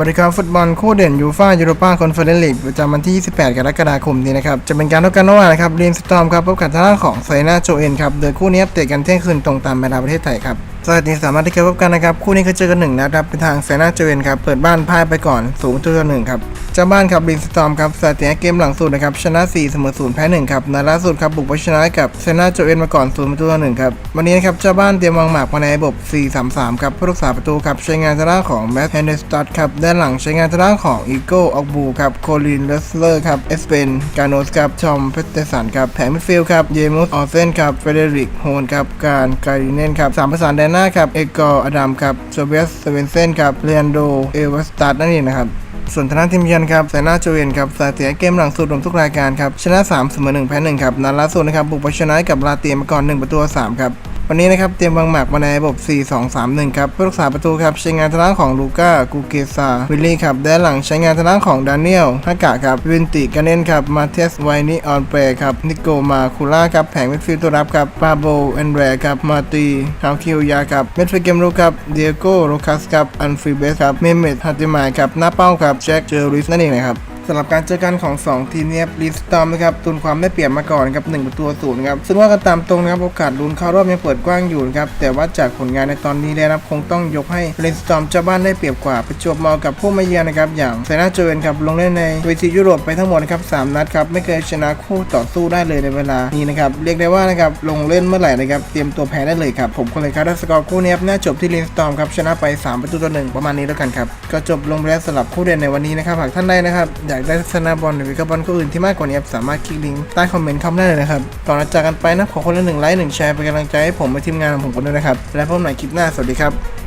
บริการฟุตบอลคู่เด่นยูฟ่ายูโรปาคอนเฟอเรนซ์ลีกประจำวันที่ 28 กรกฎาคมนี้นะครับ จะเป็นการพบกันระหว่างนะครับเรีนสตอมครับพบกับทางของไซน่าโจเอ็นครับ โดยคู่นี้เตะกันเที่ยงคืนตรงตามเวลาประเทศไทยครับสวัสดีสามารถที่จะพบกันนะครับ คู่นี้เคยเจอกันหนึ่งนะครับเป็นทางไซน่าโจเอ็นครับ เปิดบ้านพ่ายไปก่อน สูงตัวหนึ่งครับ เจ้าบ้านครับรีนสตอมครับสถิติเกมหลังสุดนะครับชนะ4เสมอ0แพ้1ครับนัดล่าสุดครับบุกไปชนะกับไซนาโจเอ็นมาก่อน0ประตูต่อหนึ่งครับวันนี้นะครับเจ้าบ้านเตรียมวางหมากมาในระบบ 4-3-3 ครับผู้รักษาประตูครับใช้งานทางด้านของแมตต์แฮนเดสตัดครับด้านหลังใช้งานทางด้านของอีโก้ออกบูครับโคลินเลสเลอร์ครับเอสเปนกาโนสครับชอมเพเตสันครับแผงมิดฟิลด์ครับเยมุสออเซนครับเฟเดริกโฮนครับการไการิเนนครับสามประสานแดนหน้าครับเอกอร์อดัมครับโซเบียสเซเวนเซนครับเลียนโดเอเวสตัดนั่นเองนะครับ ส่วนทนาทีมเยือนครับไซน่าโจเวนครับสายเสียเกมหลังสุดรวมทุกรายการครับชนะ3เสมอ1แพ้1ครับนัดล่าสุดนะครับบุกไปชนะกับลาเตียมาก่อน1ประตู3ครับ วันนี้นะครับเตรียมวางหมากมาในระบบ 4-2-3-1 ครับผู้รักษาประตูครับใช้งานทางด้านของลูก้ากูเกซาวิลลี่ครับด้านหลังใช้งานทางด้านของดานิเอลฮากะครับวินติกาเนนครับมาเทสไวนิออนเปรครับนิโกมาคูล่าครับแผงมิดฟิลด์ตัวรับครับปาโบเอนแรครับมาตีคาวคิวยาครับเมดฟิลเกมรุกครับเดียโกโรคัสครับอันฟรีเบสครับเมเมดฮัตติมายครับหน้าเป้าครับแจ็คเจอริสนั่นเองนะครับ สำหรับการเจอกันของ 2 ทีมเนี้รีสตอมนะครับตุนความได้เปรียบมาก่อนครับ1ประตูศูนย์ครับซึ่งว่ากันตามตรงนะครับโอกาสลุ้นเข้ารอบยังเปิดกว้างอยู่นะครับแต่ว่าจากผลงานในตอนนี้แล้วนะครับคงต้องยกให้รีสตอมเจ้าบ้านได้เปรียบกว่าประจวบเหมาะกับผู้มาเยือนนะครับอย่างไซน่าโจเวนครับลงเล่นในเวทียุโรปไปทั้งหมดนะครับสามนัดครับไม่เคยชนะคู่ต่อสู้ได้เลยในเวลานี้นะครับเรียกได้ว่านะครับลงเล่นเมื่อไหร่นะครับเตรียมตัวแพ้ได้เลยครับผมคนเลยครับได้สกอร์คู่นี้ครับน่าจบที่รีสตอมครับชนะไปสามประตูต่อหนึ่งประมาณนี้แล้วกันครับก็จบลงแล้วสำหรับคู่เด่นในวันนี้นะครับหากท่านใดนะครับอยากได้ทัศนาบอลหรือวิกบอลก็อื่นที่มากกว่านี้สามารถคลิกลิงก์ใต้คอมเมนต์เข้าได้เลยนะครับ ก่อนจะจากกันไปนะขอคนละหนึ่งไลค์หนึ่งแชร์เป็นกำลังใจให้ผมและทีมงานของผมกันด้วยนะครับ และพบกันใหม่คลิปหน้าสวัสดีครับ